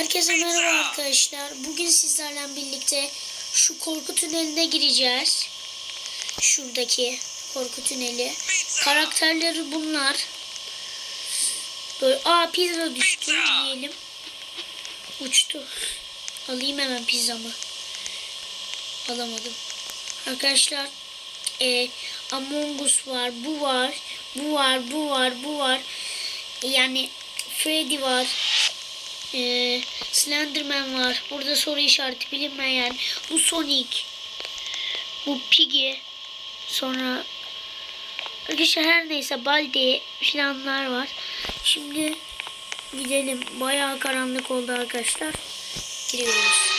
Herkese merhaba arkadaşlar. Bugün sizlerle birlikte şu korku tüneline gireceğiz. Şuradaki korku tüneli. Karakterleri bunlar. Böyle aa pizza düştü diyelim. Uçtu. Alayım hemen pizzamı. Alamadım. Arkadaşlar e, Among Us var, bu var, bu var, bu var, bu var. Yani Freddy var. Ee, Slenderman var. Burada soru işareti bilinmeyen. Bu Sonic. Bu Piggy. Sonra arkadaşlar her neyse Baldi filanlar var. Şimdi gidelim. Bayağı karanlık oldu arkadaşlar. Giriyoruz.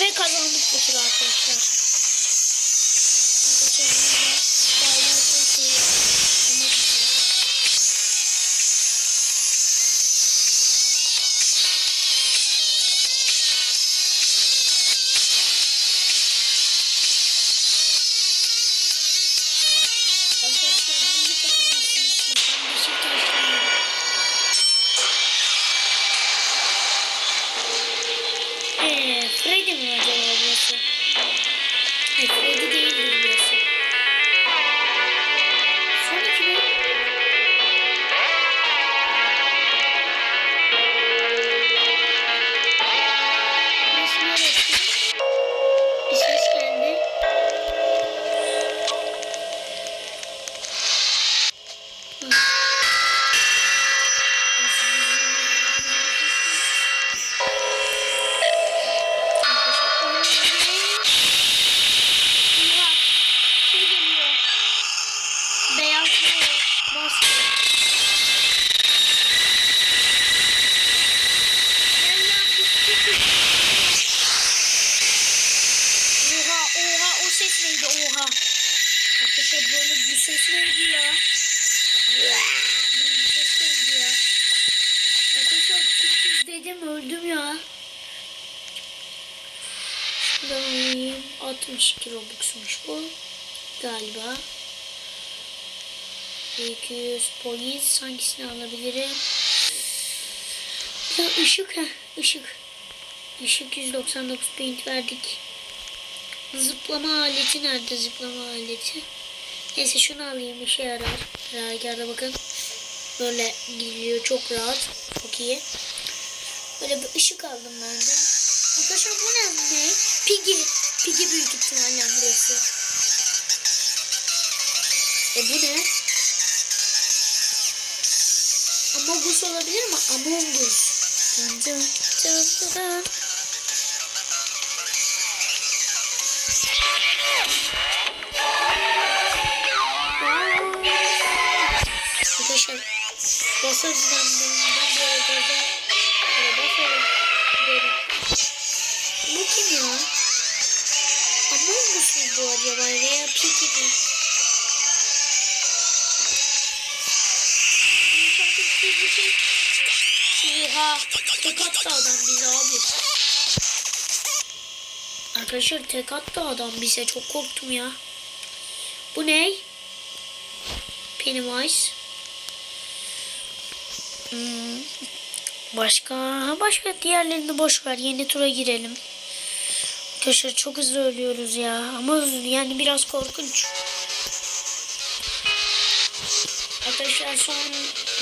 Ve kazandık bu tur arkadaşlar. Ses neydi oha. Arkadaşlar böyle bu ses neydi ya? Böyle bir ses geldi ya. Arkadaşlar sürpriz dedim öldüm ya. Şuradan alayım. 62 Robux'muş bu. Galiba. 200 points. Hangisini alabilirim? Ya ışık ha. ışık. Işık 199 point verdik. Zıplama aleti nerede zıplama aleti? Neyse şunu alayım işe yarar. Rüzgarda bakın. Böyle gidiliyor çok rahat. Çok iyi. Böyle bir ışık aldım ben de. Arkadaşlar bu ne? ne? Piggy. Piggy büyük ihtimalle burası. E bu ne? Among Us olabilir mi? Among Us. Dın dın dın dın Arkadaşlar basarız ben ben böyle gaza böyle basarım giderim. Bu kim ya? Among Us mu bu acaba veya Piggy mi? Kim? Oha tek attı adam bize abi. Arkadaşlar tek attı adam bize çok korktum ya. Bu ne? Pennywise. Hmm. Başka başka diğerlerini boş ver. Yeni tura girelim. Arkadaşlar çok hızlı ölüyoruz ya. Ama yani biraz korkunç. Arkadaşlar son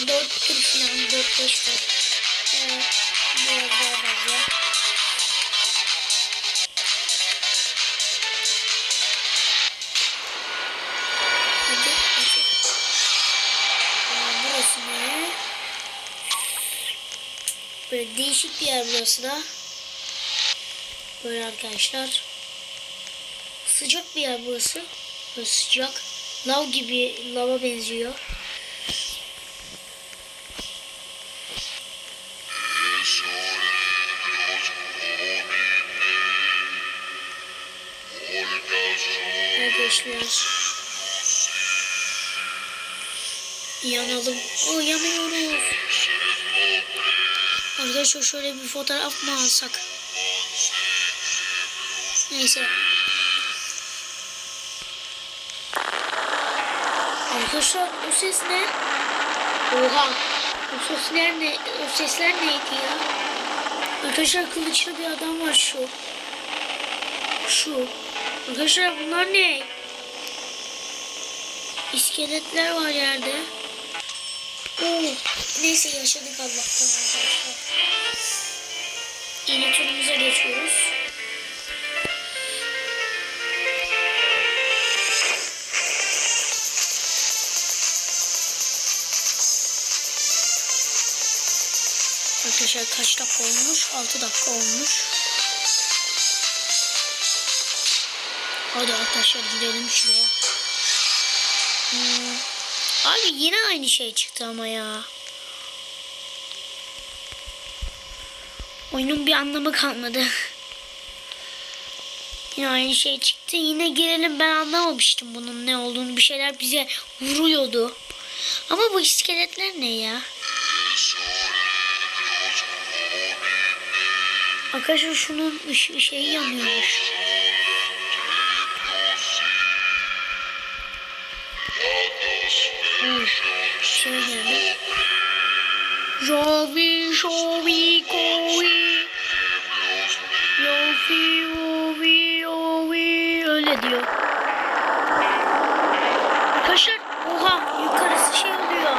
4 tur falan 4-5 tur. Böyle değişik bir yer burası da. Böyle arkadaşlar. sıcak bir yer burası. Böyle sıcak. Lav gibi lava benziyor. Arkadaşlar. Yanalım. O yanıyoruz. Arkadaşlar şöyle bir fotoğraf mı alsak? Neyse. Arkadaşlar o ses ne? Oha. O sesler ne? O sesler neydi ya? Arkadaşlar kılıçlı bir adam var şu. Şu. Arkadaşlar bunlar ne? İskeletler var yerde. Neyse yaşadık Allah'tan arkadaşlar. Yine turumuza geçiyoruz. Arkadaşlar kaç dakika olmuş? 6 dakika olmuş. Hadi arkadaşlar gidelim şuraya. Hmm. Abi yine aynı şey çıktı ama ya. Oyunun bir anlamı kalmadı. Yine aynı şey çıktı. Yine girelim ben anlamamıştım bunun ne olduğunu. Bir şeyler bize vuruyordu. Ama bu iskeletler ne ya? Arkadaşlar şunun ışı- şeyi yanıyormuş. Uy, Şey. Jovi, Jovi, Kovi. Yofi, Yovi, Yovi. Öyle diyor. Arkadaşlar oha yukarısı şey oluyor.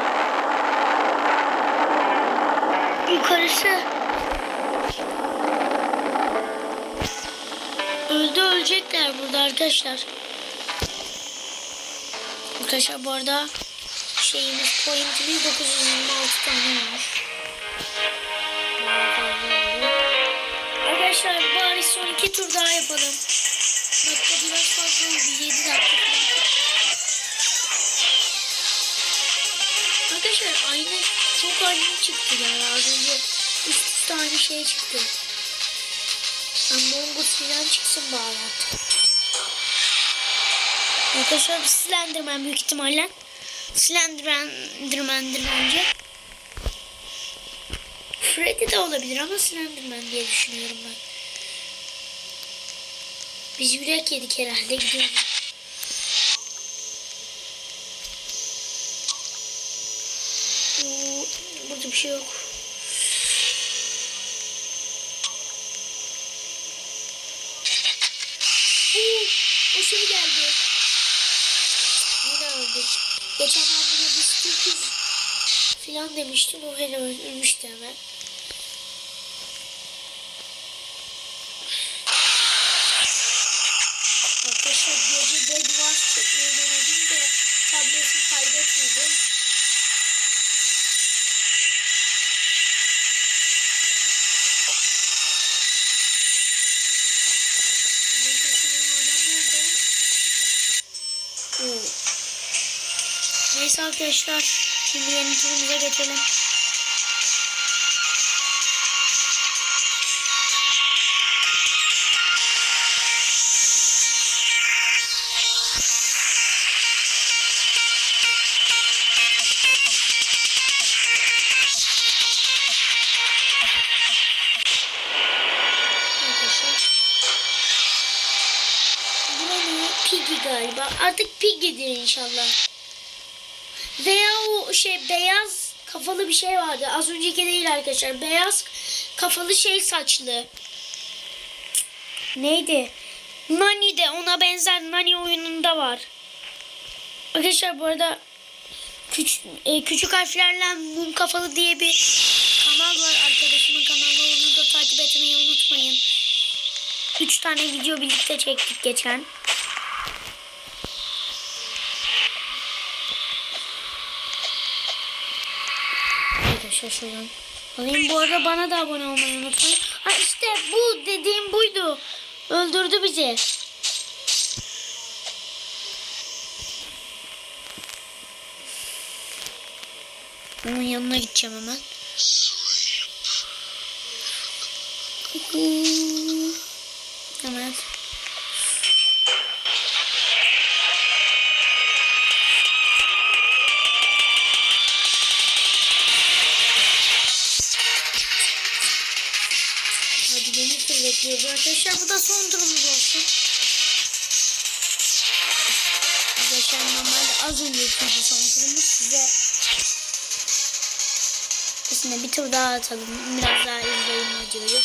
Yukarısı. Öldü ölecekler burada arkadaşlar. Arkadaşlar bu arada şeyimiz pointimiz 926 tane olmuş. Arkadaşlar bari son iki tur daha yapalım. Dakika biraz fazla oldu 7 dakika. Arkadaşlar aynı çok aynı çıktı yani az önce üst üste aynı şey çıktı. Among Us falan çıksın bari artık. Arkadaşlar bir Slenderman büyük ihtimalle. Slenderman'dir bence. Freddy de olabilir ama Slenderman diye düşünüyorum ben. Biz yürek yedik herhalde gidiyoruz. Burada bir şey yok. Oo, o şey geldi. Yine öldük. Geçen ben buna sürpriz filan demiştim. O hele ölmüştü hemen. Arkadaşlar gece Bed Wars çekmeyi denedim de tabletim kaydetmedi. Neyse şimdi adam nerede? Oo. Neyse arkadaşlar şimdi yeni turumuza geçelim. Piggy galiba. Artık Piggy'dir inşallah. Veya o şey beyaz kafalı bir şey vardı. Az önceki değil arkadaşlar. Beyaz kafalı şey saçlı. Neydi? Nani de ona benzer Nani oyununda var. Arkadaşlar bu arada küç, e, küçük harflerle mum kafalı diye bir kanal var arkadaşımın kanalı. Onu da takip etmeyi unutmayın. Üç tane video birlikte çektik geçen. şaşırdım. Alayım bu arada bana da abone olmayı unutmayın. Ha işte bu dediğim buydu. Öldürdü bizi. Onun yanına gideceğim hemen. Bekliyoruz arkadaşlar. Bu da son turumuz olsun. Arkadaşlar normalde az önceki son turumuz size aslında bir tur daha atalım. Biraz daha izleyin videoyu.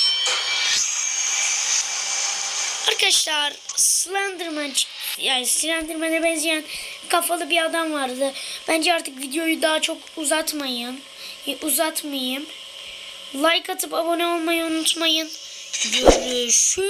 Arkadaşlar Slenderman yani Slenderman'e benzeyen kafalı bir adam vardı. Bence artık videoyu daha çok uzatmayın. Uzatmayayım. Like atıp abone olmayı unutmayın. Görüşürüz.